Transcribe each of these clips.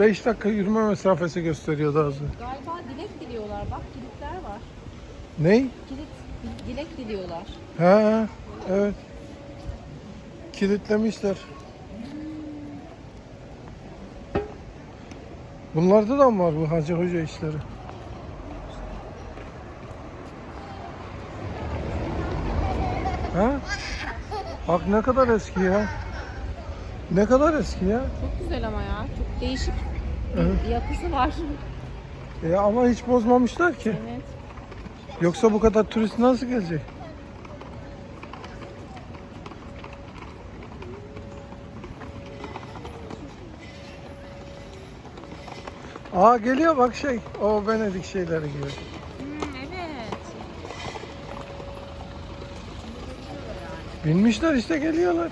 5 dakika yürüme mesafesi gösteriyordu az önce. Galiba dilek diliyorlar. Bak kilitler var. Ney? Kilit, dilek diliyorlar. Ha, evet. Kilitlemişler. Bunlarda da mı var bu Hacı Hoca işleri? Ha? Bak ne kadar eski ya. Ne kadar eski ya. Çok güzel ama ya. Çok değişik Evet. yapısı var. E ama hiç bozmamışlar ki. Evet. Yoksa bu kadar turist nasıl gelecek? Aa geliyor bak şey. O Venedik şeyleri gibi. Hmm, evet. Binmişler işte geliyorlar.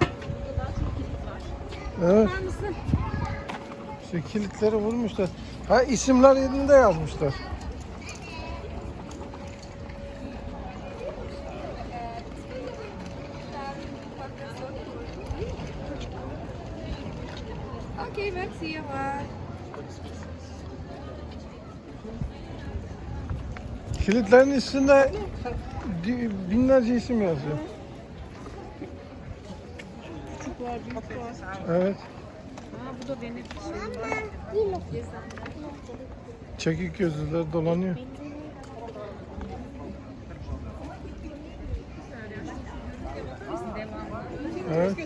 Burada daha çok kilit var. Evet. İşte kilitleri vurmuşlar. Ha isimler yerinde yazmışlar. Siyah var. Kilitlerin üstünde binlerce isim yazıyor. Var, büyük var. Evet. Ha, bu da benim şey. Çekik gözlüler dolanıyor. Evet.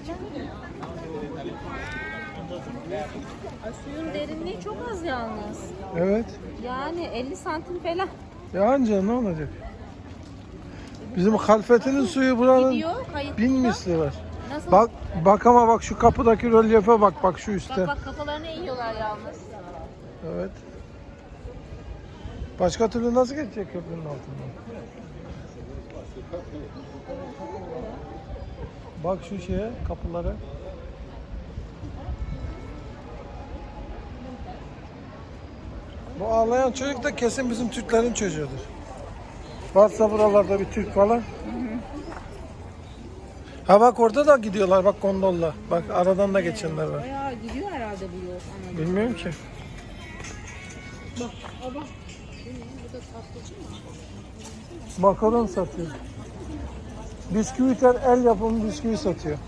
Ay, suyun derinliği çok az yalnız. Evet. Yani 50 santim falan. Ya anca ne olacak? Bizim Halfeti'nin suyu buranın Gidiyor bin misli var. Nasıl? Bak bak ama bak şu kapıdaki relyefe bak bak şu üstte. Bak bak kafalarını eğiyorlar yalnız. Evet. Başka türlü nasıl geçecek köprünün altından? Bak şu şeye, kapılara. Bu ağlayan çocuk da kesin bizim Türklerin çocuğudur. Varsa buralarda bir Türk falan. Ha bak orada da gidiyorlar bak gondolla. Bak aradan da geçenler var. Bayağı gidiyor herhalde bu yol. Anladım. Bilmiyorum ki. Bak, aa bak. Bu da tatlıcı mı? Makaron satıyor. Bisküviter el yapımı bisküvi satıyor.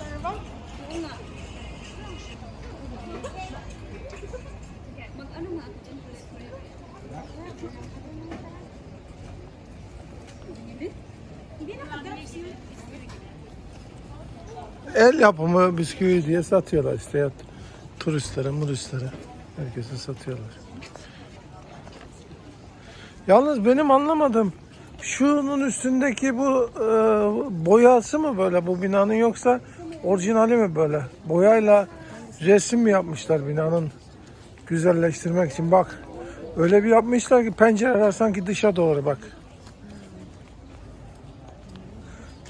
El yapımı bisküvi diye satıyorlar işte ya turistlere, muristlere. Herkese satıyorlar. Yalnız benim anlamadığım şunun üstündeki bu e, boyası mı böyle bu binanın yoksa orijinali mi böyle? Boyayla resim mi yapmışlar binanın güzelleştirmek için? Bak öyle bir yapmışlar ki pencereler sanki dışa doğru bak.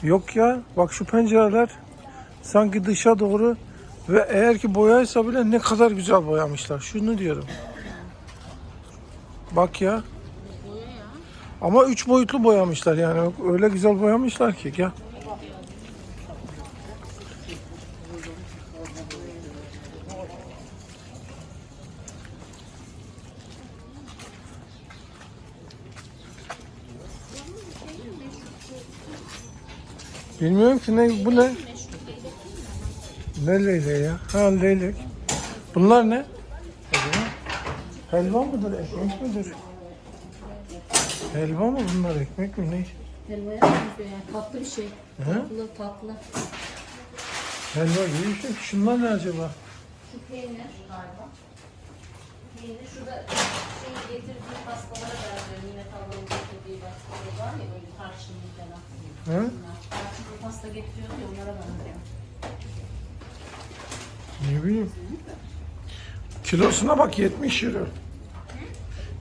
Yok ya bak şu pencereler sanki dışa doğru ve eğer ki boyaysa bile ne kadar güzel boyamışlar. Şunu diyorum. Bak ya. Ama üç boyutlu boyamışlar yani. Öyle güzel boyamışlar ki. Gel. Bilmiyorum ki ne bu ne? Ne leyleği ya? Ha leylek. Bunlar ne? Helva mıdır, ekmek midir? Helva mı bunlar, ekmek mi ne? Helvaya benziyor yani. Tatlı bir şey. Hı? Tatlı tatlı. Helva gibi bir şey. Şunlar ne acaba? Şu peynir galiba. Peynir şurada şey getirdiği pastalara benziyor. Yine tablonun getirdiği pastalar var ya böyle tarçınlı falan. Hı? Tarçınlı pasta getiriyor ya onlara benziyor. Ne bileyim. Kilosuna bak 70 euro.